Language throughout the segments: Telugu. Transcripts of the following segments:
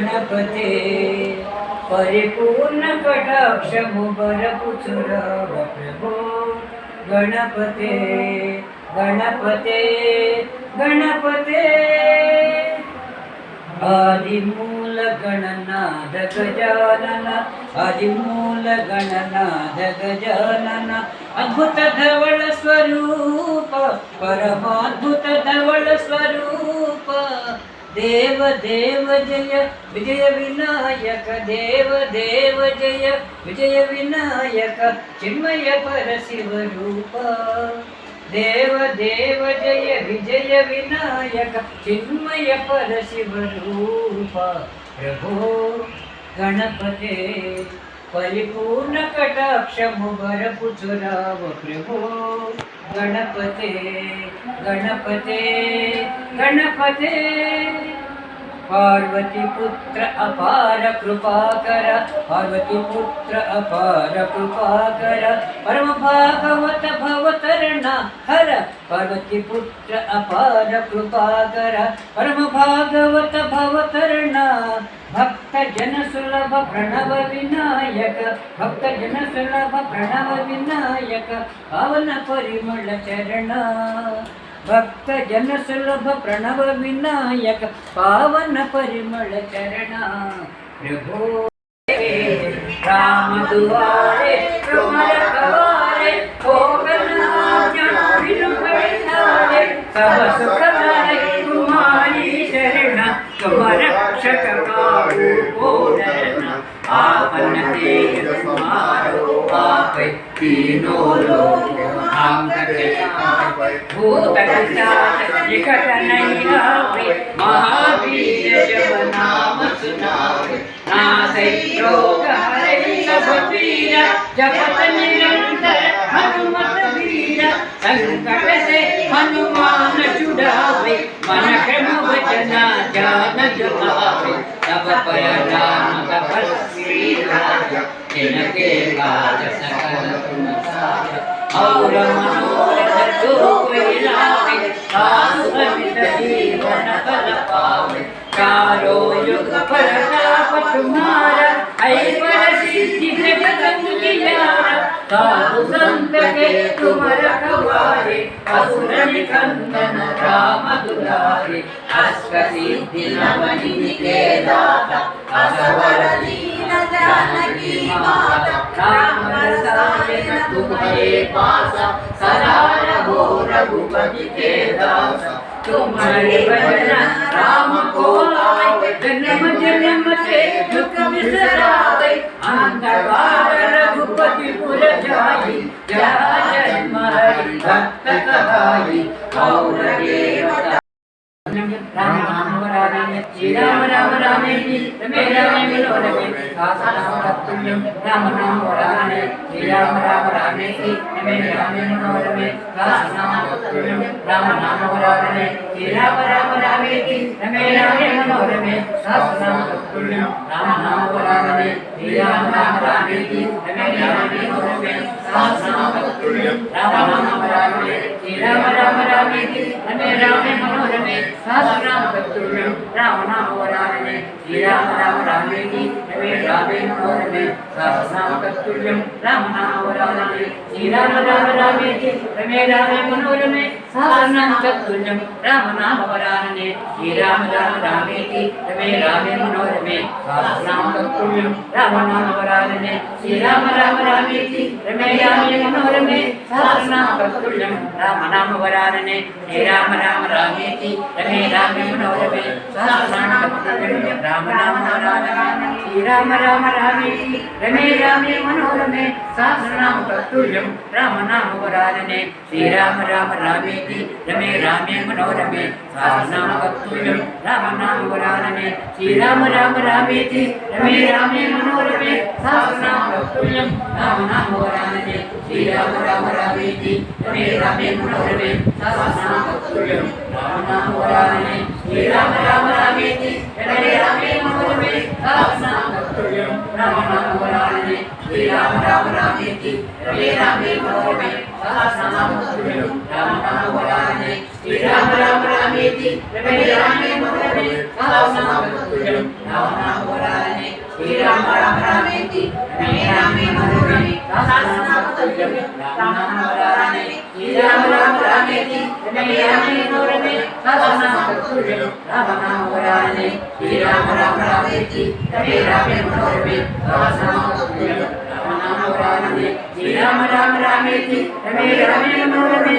गणपते परिपूर्ण कटक्ष मो गणपते गणपते अदिमूल गजानन जग गजानन। अद्भुतधवलस्वरूप परमाद्भुतधवलस्वरूप దేవ దేవ జయ విజయ వినాయక దేవ దేవ జయ విజయ వినాయక చిన్మయ పరశివ రూప. దేవ దేవ జయ విజయ వినాయక చిన్మయ పరశివ రూప. ప్రభో గణపతే పరిపూర్ణ కటాక్షము వరపు చురావ ప్రభో. గణపతే గణపతే గణపతే పార్వతి పుత్ర అపార కృపాకర పార్వతి పుత్ర అపార కృపాకర పరమ భాగవత భవతరణ హర పార్వతి పుత్ర అపార కృపాకర పరమ భాగవత భవతరణ. భక్త జన సులభ ప్రణవ వినాయక భక్త జన సులభ ప్రణవ వినాయక పవన పరిమళ చరణ భక్త జన సులభ ప్రణవ వినాయక పావన పరిమళ చరణ ప్రభో రామ దువారే తుమర కవారే ఓగనారే సవ సుఖదారే కుమారి శరణ तुम भूत निकट नहीं आवे महावीर जब नाम सुनावे नासै रोग हरे सब पीरा जपत निरंतर हनुमत वीरा संकट से हनुमान छुड़ावे मन क्रम वचना जान जुलावे तब पर राम तपस्वी राजा जिनके काज सकल तुम साज और मनोरथ जो कोई लावे साधु सहित जीवन फल पावे चारो युग प्रताप तुम्हारा ऐ पर सिद्धि जगत मुझियारा साधु संत के तुम रखवारे असुर निकंदन राम दुलारे अष्ट सिद्धि नव के दाता असवर दीन जानकी माता राम तुम्हारे पासा, सदा रहो रघुपति के दासा। तुम्हारे भजन राम को लाए जन्म जन्म के दुख बिसरावे। अंधकार रघुपति पुर जाई जय जन्म हरि भक्त कहाई। और देवता राम राम रामेण श्री राम राम रामेण रमे रामेण रमे दासानां कर्तुल्यं राम राम रामेण श्री राम राम रामेण रमे रामेण रमे दासानां कर्तुल्यं राम राम रामेण श्री राम राम रामेण रमे रामेण रमे दासानां कर्तुल्यं राम राम रामेण श्री राम राम रामेण रमे रामेण रमे दासानां कर्तुल्यं राम राम रामेण श्री राम राम रामेण रमे रामेण रामे साधु राम सत्तु में राम नाम वराम में श्री राम राम रामे की रमे रामे मनोर में साधु राम सत्तु में राम नाम वराम में श्री राम राम रामे की रमे रामे मनोर में साधु राम सत्तु में राम नाम वराम में श्री राम राम रामे की रमे रामे मनोर में साधु राम सत्तु में राम नाम वराम में श्री राम राम रामे की रमे రామనామ వరారణే హే రామ రామ రామేతి రమే రామే మనోరమే సహస్రనామ రామనామ వరారణే శ్రీరామ రామ రామేతి రమే రామే మనోరమే సహస్రనామ శ్రీరామ రామ రామేతి రమే రామే మనోరమే సహస్రనామ కర్తుల్యం రామనామ వరారణే శ్రీరామ రామ రామేతి రమే రామే మనోరమే సహస్రనామ కర్తుల్యం రామనామ వరారణే శ్రీరామ రామ వీతి శ్రీరామేమున ఉరవే సర్వసమాపత్తుల్యం రామనామోరామే. శ్రీరామ రామ రామేతి ఎడలే రామేమున ఉరవే సర్వసమాపత్తుల్యం రామనామోరామే. శ్రీరామ రామ రామేతి ఎడలే రామేమున ఉరవే సర్వసమాపత్తుల్యం రామనామోరామే. శ్రీరామ రామ రామేతి ఎడలే రామేమున ఉరవే సర్వసమాపత్తుల్యం రామ రామ రామేతి రమే రమే మనోరమే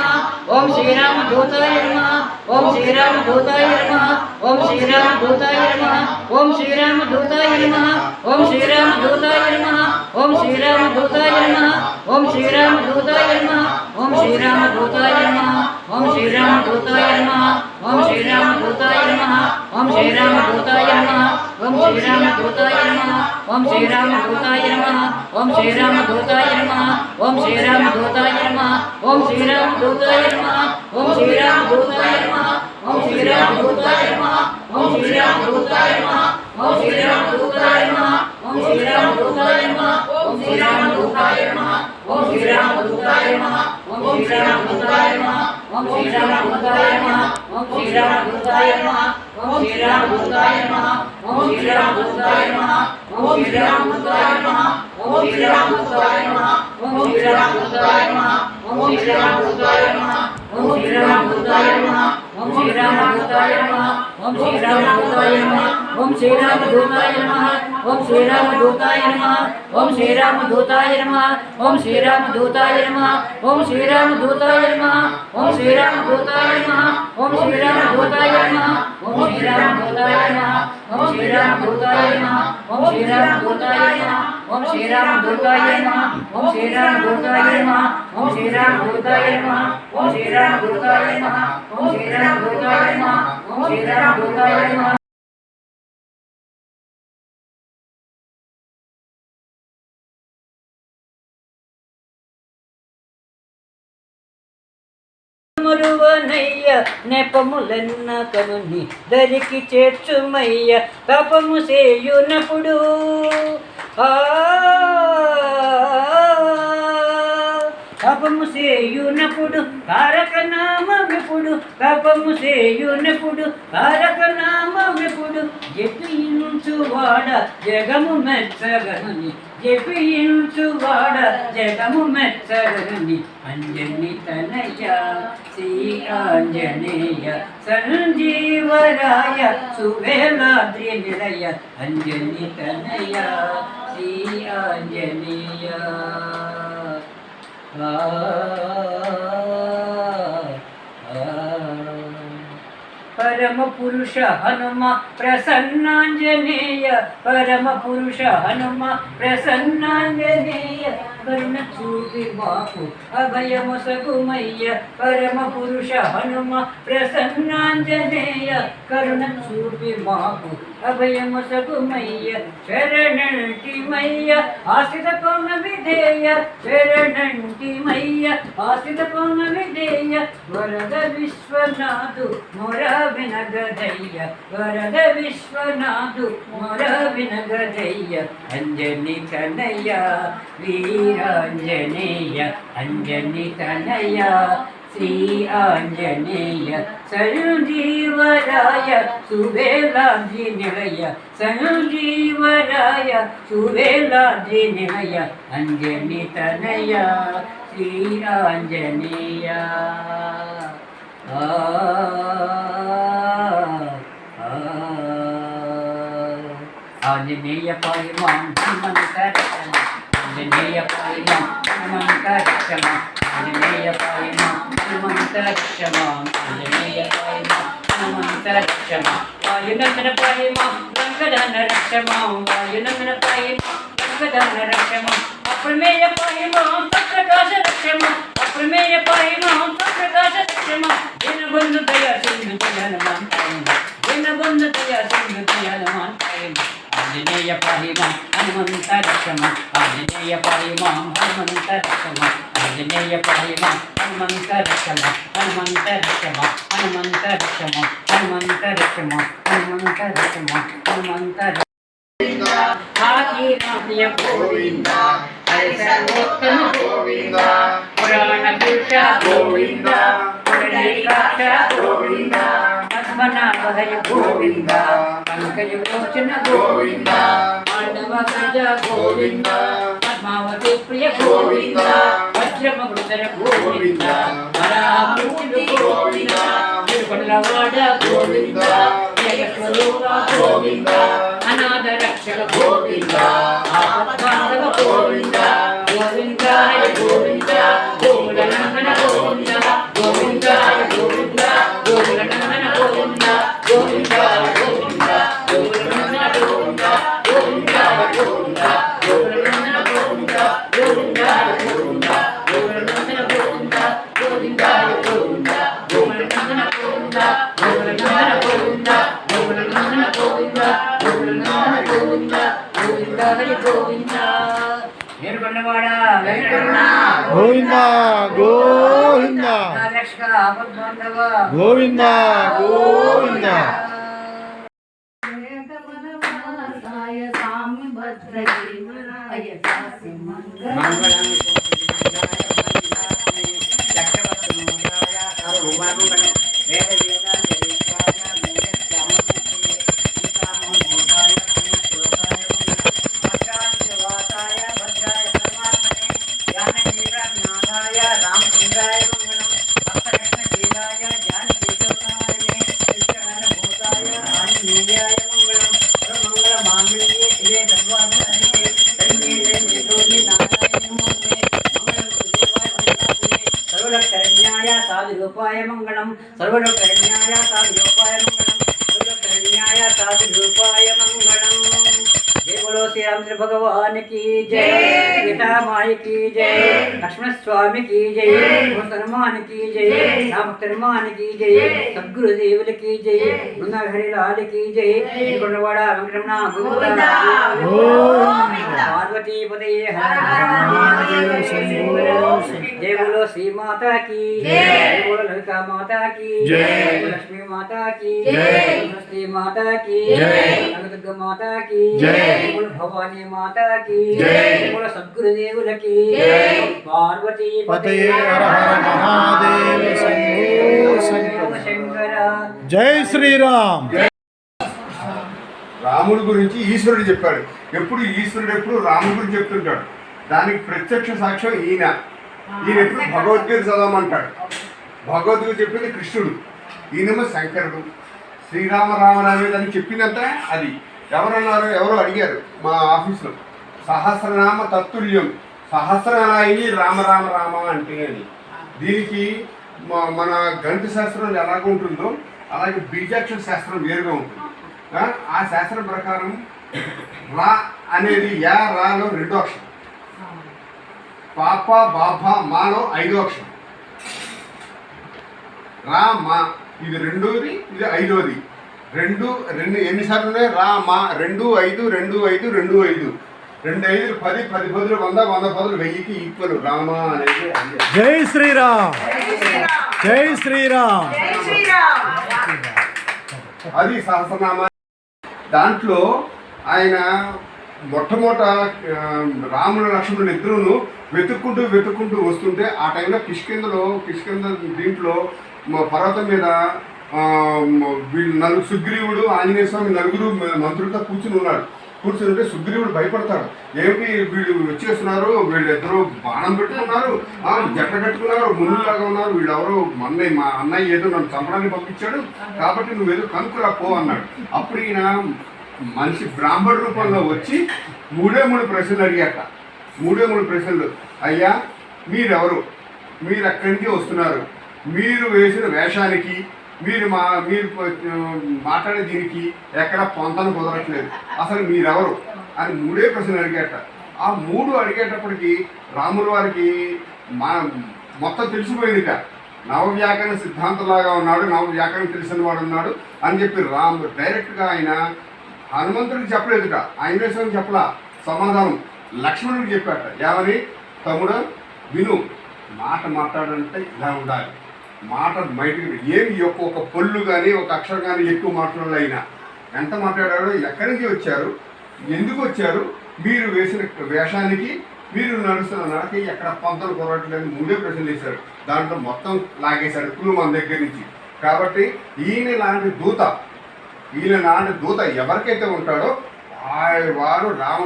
ఓం శ్రీరామ భూతాయ నమ. ఓం శ్రీరామ భూతాయ నమ. ఓం శ్రీరామ భూతాయ నమ. ఓం శ్రీరామ భూతాయ నమ. ఓం శ్రీరామ భూతాయ నమ. ఓం శ్రీరామ భూతాయ నమ. ఓం శ్రీరామ భూతాయ నమ. ఓం శ్రీరామ భూతాయ నమ. ఓం శ్రీరామ భూతాయ నమః ఓం శ్రీరామ భూతాయ నమః ఓం శ్రీరామ భూతాయ నమః ఓం శ్రీరామ భూతాయ నమః ఓం శ్రీరామ భూతాయ నమః ఓం శ్రీరామ భూతాయ నమః ఓం శ్రీరామ భూతాయ నమః ఓం శ్రీరామ భూతాయ నమః ఓం శ్రీరామ భూతాయ నమః ఓం శ్రీరామ భూతాయ నమః ఓం శ్రీరామ భూతాయ నమః ఓం శ్రీరామ ఓం శ్రీరామ భూతాయ నమః ఓం శ్రీరామ భూతాయ నమః ఓం శ్రీరామ భూతాయ నమః ఓం శ్రీరామ భూతాయ నమః ఓం శ్రీరామ భూతాయ నమః ఓం శ్రీరామ భూతాయ నమః ఓం శ్రీరామ భూతాయ నమః ఓం శ్రీరామ భూతాయ నమః ఓం శ్రీరామ భూతాయ నమః ఓం శ్రీరామ భూతాయ నమః ఓం శ్రీరామ భూతాయ నమః ఓం శ్రీరామ భూతాయ నమః ఓం శ్రీరామ భూతాయ నమః ఓం శ్రీరామ భూతాయ నమః ఓం శ్రీరామ భూతాయ నమః ఓం శ్రీరామ భూతాయ నమః ఓం శ్రీరామ భూతాయ నమః ఓం శ్రీరామ భూతాయ నమః ఓం శ్రీరామ భూతాయ నమః ఓం శ్రీరామ భూతాయ నమః ఓం శ్రీరామ భూతాయ నమః ఓం శ్రీరామ భూతాయ నమః ఓం శ్రీరామ భూతాయ నమః ఓం శ్రీరామ భూతాయ నమః. నెపములన్న కనుని దరికి చేర్చుమయ్య తపము చేయునప్పుడు. తపము చేయునప్పుడు తారకనామమిప్పుడు తపము చేయునప్పుడు తారకనామమిప్పుడు. జపించువాడ జగము మెచ్చగనుని జపించువాడ జగము మెచ్చగనుని అంజని తనయ శ్రీ ఆంజనేయ సంజీవరాయ సువేలాద్రి నిలయ అంజని తనయ శ్రీ ఆంజనేయ ఆ परम पुरुष हनुमा प्रसन्नांजनेय, परम पुरुष हनुमा प्रसन्नांजनेय कर्ण चूपी बापू अभय बापु परम पुरुष हनुमा प्रसन्नांजनेय प्रसन्नाञ्जनेय कर्णसूरि बापू హనుమ ప్రసన్నాంజనేయ కరుణ చూపి అభయముసగుమయ్య శరణంటిమయ్య ఆశ్రిత పౌన విధేయ శరణంటిమయ్య ఆశ్రిత పౌన విధేయ వరద విశ్వనాథు మొర వినగదయ్య వరద విశ్వనాథు మొర వినగదయ్య అంజని కనయ్య వీరాంజనేయ అంజని కనయ్య श्री आञ्जनेय सञ्जीवराय सुवेलाजिनय सञ्जीवराय सुवेलाजिनय अञ्जनितनय श्री आञ्जनेय आञ्जनेय पायमां हनुमन्तरक्षमा आञ्जनेय मन हनुमन्तरक्षमा आञ्जनेय पायमां నమస్తరక్షమా నమస్తరక్షమా వాయునందన పాయమా రంగదాన రక్షమా వాయునందన పాయమా రంగదాన రక్షమా అప్రమేయ పాయమా పత్రకాశ రక్షమా అప్రమేయ పాయమా పత్రకాశ రక్షమా దినబంధు దయా సింధు జనమాన్ జనబంధు దయా సింధు జనమాన్ ఆంజనేయ పాయిమాం హనుమంత రక్షమాం ఆంజనేయ పాయిమాం హనుమంత రక్షమాం ఆంజనేయ పాయిమాం హనుమంత రక్షమాం హనుమంత రక్షమాం హనుమంత రక్షమాం హనుమంత రక్షమాం హనుమంత రక్షమాం హనుమంత రక్షమాం ఆదినాథ్య గోవింద హరి సర్వోత్తమ గోవింద పురాణ పురుష గోవింద పద్మనాభయ గోవింద పంకజ గోచన గోవింద మాండవ గజ గోవింద పద్మావతి ప్రియ గోవింద వజ్రమ వజ్రమృతర గోవింద వరాహమూర్తి గోవింద తిరుపతివాడ గోవింద జయస్వరూప గోవింద అనాథ రక్షక గోవింద ఆపద్బాంధవ గోవింద గోవిందాయ గోవింద గోకులనందన గోవింద గోవిందాయ గోవింద గోవిందా గోవిందా గోవింద గోకులనందన గోవింద గోవిందాయ గోవింద గోకులనందన గోవింద लक्ष्मण स्वामी की जय। हनुमान की जय। राम हनुमान की जय। सदगुरु की जय। मुन्ना हरि लाल की जय। गुणवाड़ा वेंकटरमण गोविंद। पार्वती पते हर हर जय। बोलो श्री माता की। जय। बोलो ललिता माता की। जय। लक्ष्मी माता की। जय। श्री माता की। जय। दुर्गा माता की। जय। बोलो भवानी माता की। जय। बोलो सद्गुरुदेव की। जय। पार्वती పతయే హర హర మహాదేవ శంభో శంకర శంకర జై శ్రీరామ్ రాముడి గురించి ఈశ్వరుడు చెప్పాడు ఎప్పుడు ఈశ్వరుడు ఎప్పుడు రాముడి గురించి చెప్తుంటాడు దానికి ప్రత్యక్ష సాక్ష్యం ఈయన ఈయన ఎప్పుడు భగవద్గీత చదవమంటాడు భగవద్గీత చెప్పింది కృష్ణుడు ఈయనేమో శంకరుడు శ్రీరామ రామ రామేది అని చెప్పిందంత అది ఎవరన్నారు ఎవరో అడిగారు మా ఆఫీస్లో సహస్రనామ తత్తుల్యం సహస్రనాయని రామ రామ రామ అంటే అని దీనికి మన గణిత శాస్త్రం ఎలాగ ఉంటుందో అలాగే బీజాక్షర శాస్త్రం వేరుగా ఉంటుంది. ఆ, ఆ శాస్త్రం ప్రకారం రా అనేది యా రాలో రెండో అక్షరం పాప బాబా మాలో ఐదో అక్షరం. రా మా ఇది రెండోది ఇది ఐదోది. రెండు రెండు ఎన్నిసార్లు ఉన్నాయి? రా మా రెండు ఐదు రెండు ఐదు రెండు ఐదు. రెండు ఐదు పది పది పదులు వంద వంద పదులు వెయ్యికి ఈక్వల్ రామ అనేది. జై శ్రీరామ్. జై శ్రీరామ్. అది సహస్రనామ. దాంట్లో ఆయన మొట్టమొదట రాముడు లక్ష్మణుడు ఇద్దరును వెతుక్కుంటూ వెతుక్కుంటూ వస్తుంటే ఆ టైంలో కిష్కిందలో కిష్కింద దీంట్లో మ- పర్వతం మీద వీళ్ళు నలుగురు సుగ్రీవుడు ఆంజనేయ స్వామి నలుగురు మంత్రులతో కూర్చుని ఉన్నారు. కూర్చుంటే సుగ్రీవుడు భయపడతాడు. ఏమిటి వీళ్ళు వచ్చేస్తున్నారు? వీళ్ళిద్దరూ బాణం పెట్టుకున్నారు. జట్ట కట్టుకున్నారు. మునులాగా ఉన్నారు. వీళ్ళెవరో అన్నయ్య మా అన్నయ్య ఏదో నన్ను చంపడానికి పంపించాడు. కాబట్టి నువ్వు ఏదో కనుక్కురా పో అన్నాడు. అప్పుడు ఈయన మనిషి బ్రాహ్మణ రూపంలో వచ్చి మూడే మూడు ప్రశ్నలు అడిగాక. మూడే మూడు ప్రశ్నలు. అయ్యా మీరెవరు? మీరు అక్కడి నుంచి వస్తున్నారు? మీరు వేసిన వేషానికి మీరు మా మీరు మాట్లాడే దీనికి ఎక్కడ పొంతన కుదరట్లేదు. అసలు మీరెవరు? అని మూడే ప్రశ్నలు అడిగేట. ఆ మూడు అడిగేటప్పటికి రాముల వారికి మా మొత్తం తెలిసిపోయిందిట. నవ వ్యాకరణ సిద్ధాంతంలాగా ఉన్నాడు నవవ్యాకరణ తెలిసిన వాడు ఉన్నాడు అని చెప్పి రామ్ డైరెక్ట్గా ఆయన హనుమంతుడికి చెప్పలేదుట. ఆంజనేయుడికి చెప్పలా. సమాధానం లక్ష్మణుడికి చెప్పాట. ఏమని? తమ్ముడు విను. మాట మాట్లాడంటే ఇలా ఉండాలి. మాట బయటకు ఏం ఈ యొక్క ఒక పొల్లు కానీ ఒక అక్షరం కానీ ఎక్కువ మాట్లాడాలి అయినా? ఎంత మాట్లాడారో ఎక్కడి నుంచి వచ్చారు ఎందుకు వచ్చారు మీరు వేసిన వేషానికి మీరు నడుస్తున్న నడక ఎక్కడ పంతలు కొరవట్లేదు మూడే ప్రశ్నలు వేశారు దాంట్లో మొత్తం లాగేశాడు కులు మన దగ్గర నుంచి. కాబట్టి ఈయన లాంటి దూత ఈయన లాంటి దూత ఎవరికైతే ఉంటాడో ఆయన వారు రామ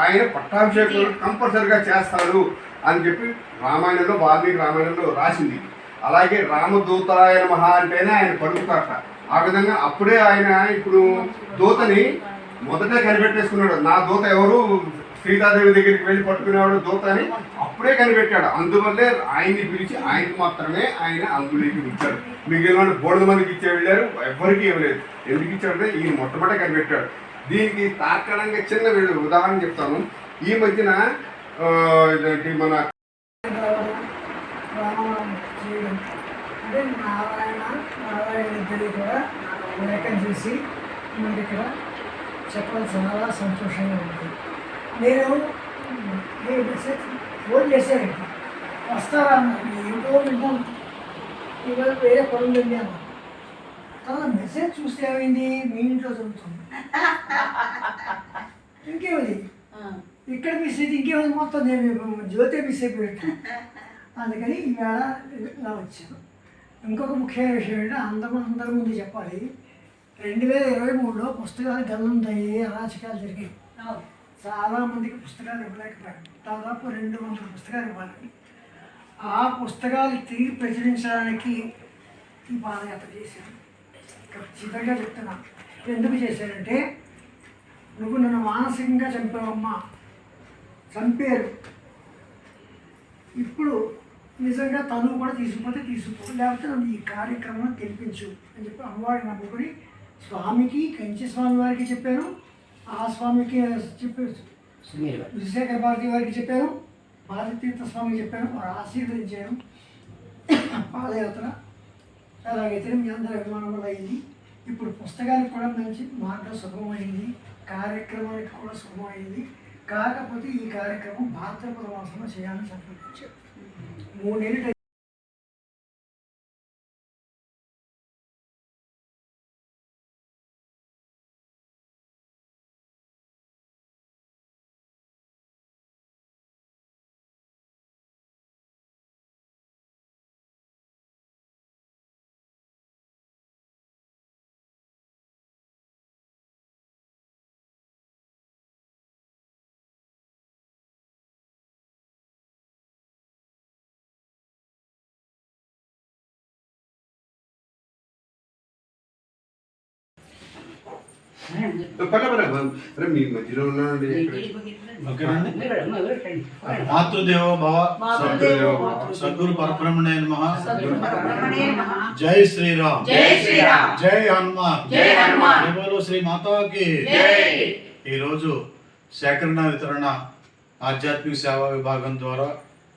ఆయన పట్టాభిషేకం కంపల్సరిగా చేస్తాడు అని చెప్పి రామాయణంలో వాల్మీకి రామాయణంలో రాసింది. అలాగే రామదూతాయ మహా అంటేనే ఆయన పలుకుతారట ఆ విధంగా అప్పుడే ఆయన ఇప్పుడు దూతని మొదటే కనిపెట్టేసుకున్నాడు. నా దూత ఎవరు? సీతాదేవి దగ్గరికి వెళ్ళి పట్టుకునేవాడు దూత అని అప్పుడే కనిపెట్టాడు. అందువల్లే ఆయన్ని పిలిచి ఆయనకు మాత్రమే ఆయన అందులోకి ఇచ్చాడు మిగిలిన బోర్డు మందికి ఇచ్చే వెళ్ళారు. ఎవ్వరికీ ఇవ్వలేదు. ఎందుకు ఇచ్చాడంటే ఈయన మొట్టమొదటి కనిపెట్టాడు. దీనికి తాత్కాలికంగా చిన్న ఉదాహరణ చెప్తాను. ఈ మధ్యన మన రామనామం చేయడం అంటే నారాయణ నారాయణ ఇద్దరు కూడా లేఖ చేసి మనకి ఇక్కడ చెప్పడం చాలా సంతోషంగా ఉంది. నేను నేను మెసేజ్ ఫోన్ చేశాను. వస్తారా ఏంటో వింటాను ఇవాళ వేరే పనులు అన్నారు తర్వాత మెసేజ్ చూస్తే ఏమైంది? మీ ఇంట్లో చదువుతుంది ఇంకేమిది? ఇక్కడ మిస్ అయితే ఇంకేమైంది? మొత్తం నేను జ్యోతి మిస్ అయిపోయాను. అందుకని ఈవేళ ఇలా వచ్చాను. ఇంకొక ముఖ్యమైన విషయం ఏంటంటే అందరం అందరి ముందు చెప్పాలి. రెండు వేల ఇరవై మూడులో పుస్తకాలు గల్లంతయ్యి అరాచకాలు జరిగాయి. చాలా మందికి పుస్తకాలు ఇవ్వలేకపోయారు. దాదాపు రెండు వందల పుస్తకాలు ఇవ్వాలి. ఆ పుస్తకాలు తిరిగి ప్రచురించడానికి ఈ పాదయాత్ర చేశాను ఖచ్చితంగా చెప్తున్నా. ఎందుకు చేశానంటే నువ్వు నన్ను మానసికంగా చంపావమ్మా. చంపారు. ఇప్పుడు నిజంగా తను కూడా తీసుకుపోతే తీసుకుపో లేకపోతే నన్ను ఈ కార్యక్రమం తెలిపించు అని చెప్పి అమ్మవారిని నమ్ముకొని స్వామికి కంచి స్వామి వారికి చెప్పాను ఆ స్వామికి చెప్పి విజయశేఖర భారతి వారికి చెప్పాను భారతీర్థ స్వామికి చెప్పాను వారు ఆశీర్వదించాను పాదయాత్ర అలాగైతే మీ అందరి అభిమానం వల్ల అయింది. ఇప్పుడు పుస్తకానికి కూడా మంచి మార్గం సుగమమైంది. కార్యక్రమానికి కూడా సుగమమైంది. కాకపోతే ఈ కార్యక్రమం భాద్రపద మాసంలో చేయాలని సంకల్పించారు మూడేళ్ళు టైం పక్క పక్క అరే మీ మధ్యలో ఉన్నానండి ఓకేనండి మాతృదేవో భవ సద్గురు పరబ్రహ్మణే నమః. జై శ్రీరామ్ జై శ్రీరామ్ జై హనుమాన్ జై హనుమాన్. జై బోలో శ్రీ మాతాకి జై ఈరోజు సేకరణ వితరణ ఆధ్యాత్మిక సేవా విభాగం ద్వారా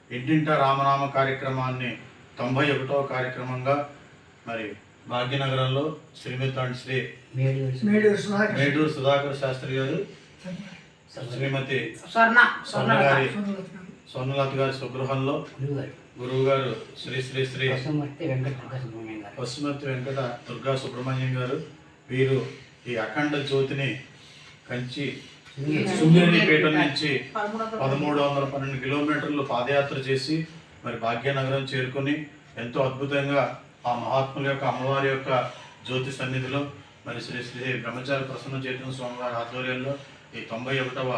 ఇంటింటా రామనామ కార్యక్రమాన్ని తొంభై ఒకటవ కార్యక్రమంగా మరి భాగ్యనగరంలో శ్రీమతి శ్రీ మేడూరు సుధాకర్ మేడూరు సుధాకర్ శాస్త్రి గారు శ్రీమతి స్వర్ణ స్వర్ణ గారి స్వర్ణలత. గారి స్వగృహంలో గురువు గారు శ్రీ శ్రీ శ్రీ పశుమతి వెంకట దుర్గా సుబ్రహ్మణ్యం గారు వీరు ఈ అఖండ జ్యోతిని కంచి సుందరిపేట నుంచి పదమూడు వందల పన్నెండు కిలోమీటర్లు పాదయాత్ర చేసి మరి భాగ్యనగరం చేరుకొని ఎంతో అద్భుతంగా ఆ మహాత్ముల యొక్క అమ్మవారి యొక్క జ్యోతి సన్నిధిలో మరి శ్రీ శ్రీ బ్రహ్మచారి ప్రసన్న చైతన్య స్వామివారి ఆధ్వర్యంలో ఈ తొంభై ఒకటవ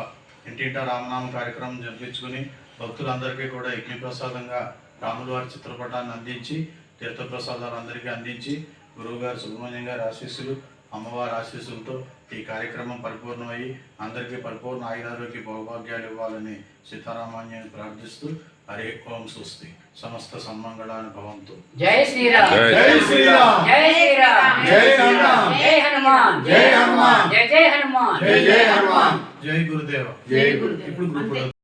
ఇంటింట రామనామ కార్యక్రమం జరిపించుకుని భక్తులందరికీ కూడా యజ్ఞప్రసాదంగా ప్రసాదంగా వారి చిత్రపటాన్ని అందించి తీర్థప్రసాదాలు అందరికీ అందించి గురువుగారు సుబ్రహ్మణ్యం గారి ఆశీస్సులు అమ్మవారి ఆశీస్సులతో ఈ కార్యక్రమం పరిపూర్ణమయ్యి అందరికీ పరిపూర్ణ ఆయురారోగ్య భౌభాగ్యాలు ఇవ్వాలని సీతారామాన్యాన్ని ప్రార్థిస్తూ హరి ఓం స్వస్తి సమస్త సన్మంగళాన్ని భవంతు జై శ్రీరామ్ జై శ్రీరామ్ జై శ్రీరామ్ జై హనుమాన్ జై హనుమాన్ జై హనుమాన్ జై జై హనుమాన్ జై జై హనుమాన్ జై గురుదేవ జై గురుదేవ్. ఇప్పుడు అంతే. ఇప్పుడు